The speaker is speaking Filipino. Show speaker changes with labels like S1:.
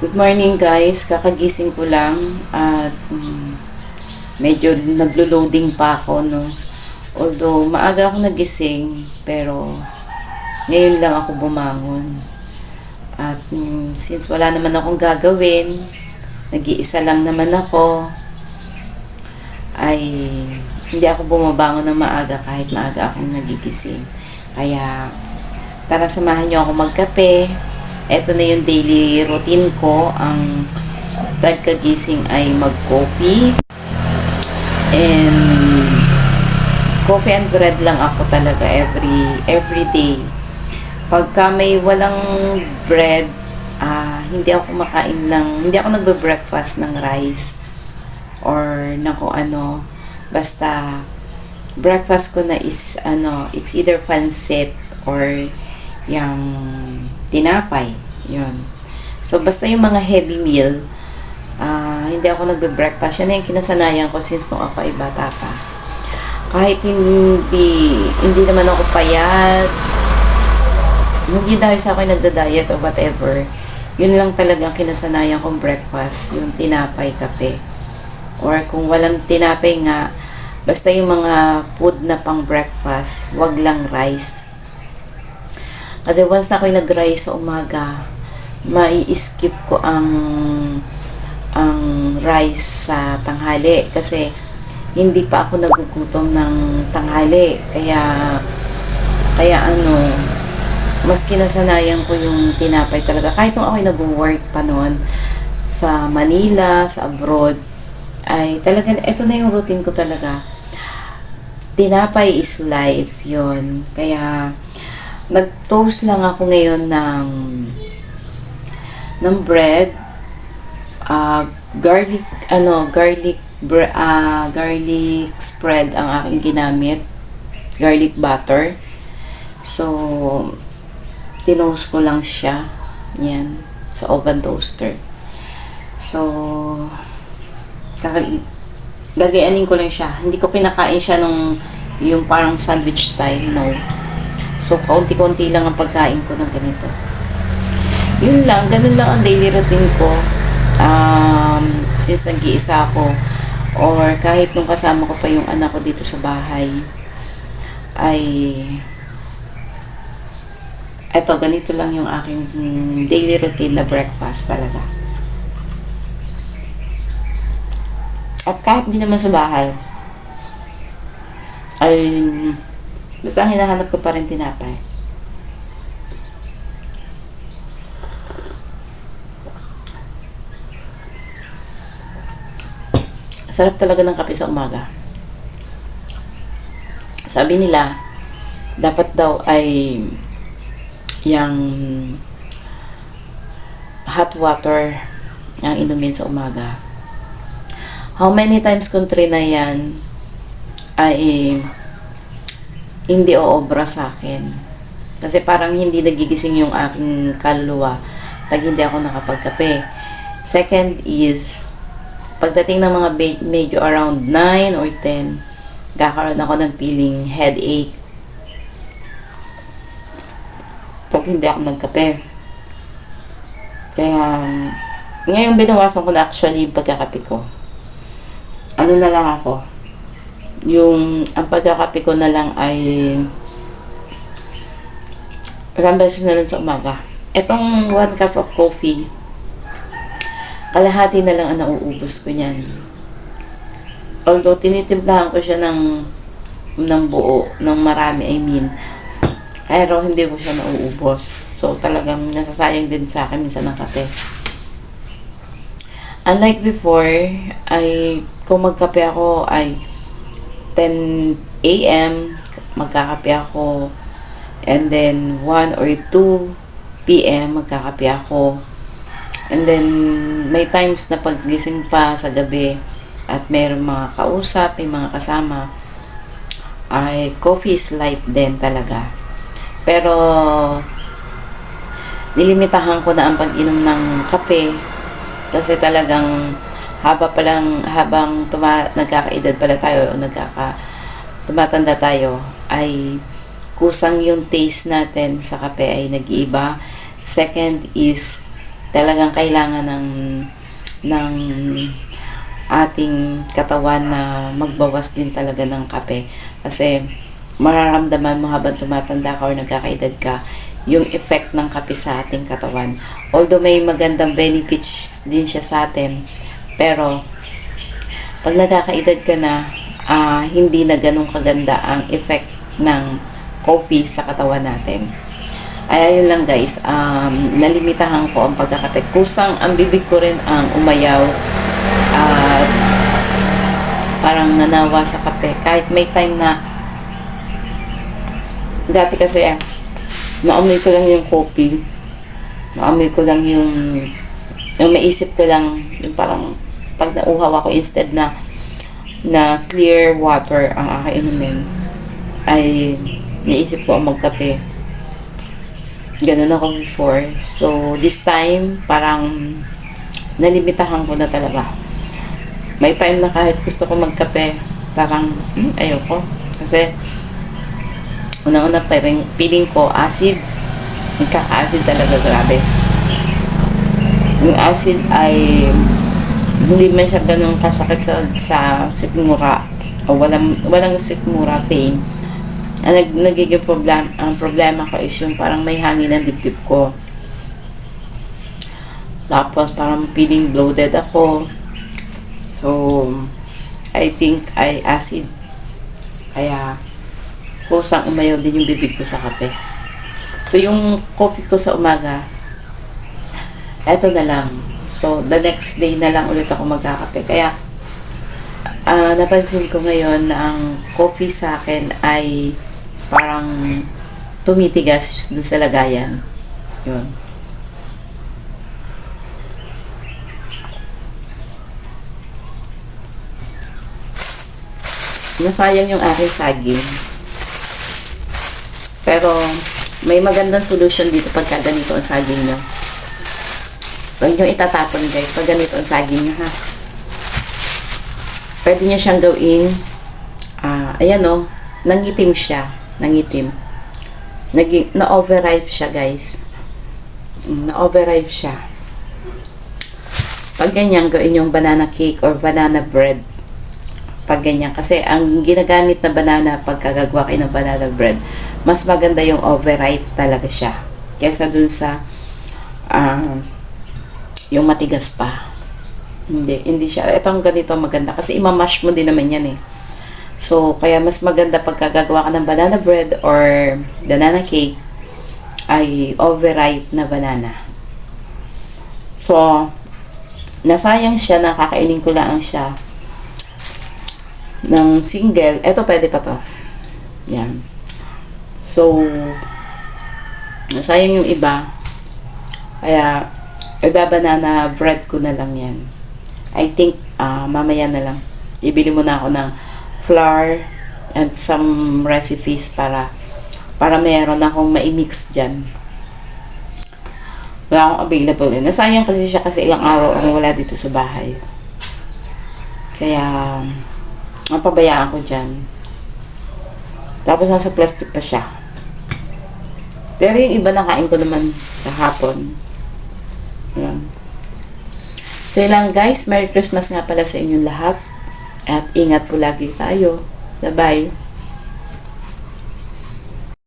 S1: Good morning guys, kakagising ko lang at mm, medyo naglo-loading pa ako no. Although maaga ako nagising pero ngayon lang ako bumangon. At mm, since wala naman akong gagawin, nag-iisa lang naman ako, ay hindi ako bumabangon ng maaga kahit maaga akong nagigising. Kaya tara samahan niyo ako magkape. Ito na yung daily routine ko. Ang pagkagising ay mag-coffee. And coffee and bread lang ako talaga every every day. Pagka may walang bread, ah hindi ako kumakain ng, hindi ako nagbe-breakfast ng rice or ng kung ano. Basta breakfast ko na is ano, it's either pancit or yung tinapay. Yun. So, basta yung mga heavy meal, ah hindi ako nagbe-breakfast. Yan yung kinasanayan ko since nung ako ay bata pa. Kahit hindi, hindi naman ako payat, hindi dahil sa akin nagda-diet or whatever, yun lang talagang kinasanayan kong breakfast, yung tinapay, kape. Or kung walang tinapay nga, basta yung mga food na pang breakfast, wag lang rice. Kasi once na ako'y nag-rice sa umaga, mai-skip ko ang ang rice sa tanghali. Kasi hindi pa ako nagugutom ng tanghali. Kaya kaya ano mas kinasanayan ko yung tinapay talaga. Kahit nung ako'y nag-work pa noon sa Manila, sa abroad ay talaga ito na yung routine ko talaga. Tinapay is life yon kaya nag-toast lang ako ngayon ng ng bread. Ah garlic ano garlic bre, ah, garlic spread ang aking ginamit. Garlic butter. So tinoast ko lang siya. Yan sa oven toaster. So gagayanin ko lang siya. Hindi ko kinakain siya nung yung parang sandwich style no so kaunti-kaunti lang ang pagkain ko ng ganito yun lang, ganun lang ang daily routine ko. Um, since nag-iisa ako, or kahit nung kasama ko pa yung anak ko dito sa bahay, ay eto, ganito lang yung aking daily routine na breakfast talaga. At kahit hindi naman sa bahay, ay basta ang hinahanap ko pa rin tinapay. Sarap talaga ng kape sa umaga. Sabi nila, dapat daw ay yung hot water ang inumin sa umaga. How many times kung na yan ay hindi oobra sa akin. Kasi parang hindi nagigising yung aking kaluluwa pag hindi ako nakapagkape. Second is, pagdating ng mga medyo around 9 or 10, kakaroon ako ng feeling headache. Pag hindi ako nagkape. Kaya, ngayon binawasan ko na actually yung pagkakape ko. Ano na lang ako? Yung, ang pagkakape ko na lang ay ilang beses na lang sa umaga. Etong one cup of coffee, kalahati na lang ang nauubos ko niyan. Although tinitimplahan ko siya ng ng buo, ng marami, I mean. Pero hindi ko siya nauubos. So talagang nasasayang din sa akin minsan ng kape. Unlike before, ay kung magkape ako ay 10 a.m. magkakape ako and then 1 or 2 p.m. magkakape ako And then, may times na paggising pa sa gabi at mayroong mga kausap, may mga kasama, ay coffee is life din talaga. Pero, nilimitahan ko na ang pag-inom ng kape kasi talagang haba pa lang, habang tuma, nagkakaedad pala tayo o nagkaka, tumatanda tayo, ay kusang yung taste natin sa kape ay nag-iiba. Second is, talagang kailangan ng ng ating katawan na magbawas din talaga ng kape. Kasi mararamdaman mo habang tumatanda ka or nagkakaedad ka yung effect ng kape sa ating katawan. Although may magandang benefits din siya sa atin, pero pag nagkakaedad ka na, ah, hindi na ganun kaganda ang effect ng coffee sa katawan natin. Ay, ayun lang guys, um, nalimitahan ko ang pagkakape. Kusang ang bibig ko rin ang umayaw at parang nanawa sa kape. Kahit may time na dati kasi ah, maamoy ko lang yung coffee. Maamoy ko lang yung yung maisip ko lang yung parang pag nauhaw ako instead na na clear water ang aking inumin ay naisip ko ang magkape. Ganun ako before. So, this time, parang nalimitahan ko na talaga. May time na kahit gusto ko magkape, parang hmm, ayoko. Kasi, unang-una pa rin, feeling ko acid. Nagka-acid talaga, grabe. Yung acid ay hindi man siya ganun kasakit sa, sa sikmura o walang, walang sikmura pain ang nag, nagiging problem, ang problema ko is yung parang may hangin ang dibdib ko. Tapos parang feeling bloated ako. So, I think I acid. Kaya, kusang umayaw din yung bibig ko sa kape. So, yung coffee ko sa umaga, eto na lang. So, the next day na lang ulit ako magkakape. Kaya, ah napansin ko ngayon na ang coffee sa akin ay parang tumitigas doon sa lagayan. Yun. Nasayang yung aking saging. Pero, may magandang solution dito pagka ganito ang saging nyo. Huwag nyo itatapon guys pag ganito ang saging nyo ha. Pwede nyo siyang gawing, ah, ayan o, nangitim siya nangitim. Naging, na-overripe siya, guys. Mm, Na-overripe siya. Pag ganyan, gawin yung banana cake or banana bread. Pag ganyan. Kasi ang ginagamit na banana pagkagagawa kayo ng banana bread, mas maganda yung overripe talaga siya. Kesa dun sa ah, yung matigas pa. Hindi, hindi siya. Ito ang ganito maganda. Kasi imamash mo din naman yan eh. So, kaya mas maganda pagka gagawa ka ng banana bread or banana cake ay overripe na banana. So, nasayang siya, nakakainin ko lang siya ng single. Ito, pwede pa to. Yan. So, nasayang yung iba. Kaya, iba banana bread ko na lang yan. I think, ah mamaya na lang. Ibili mo na ako ng flour and some recipes para para meron akong ma-mix dyan. Wala akong available eh. Nasayang kasi siya kasi ilang araw ang wala dito sa bahay. Kaya, napabayaan ko dyan. Tapos nasa plastic pa siya. Pero yung iba nakain ko naman kahapon. So yun lang guys. Merry Christmas nga pala sa inyong lahat. At ingat po lagi tayo. Bye-bye.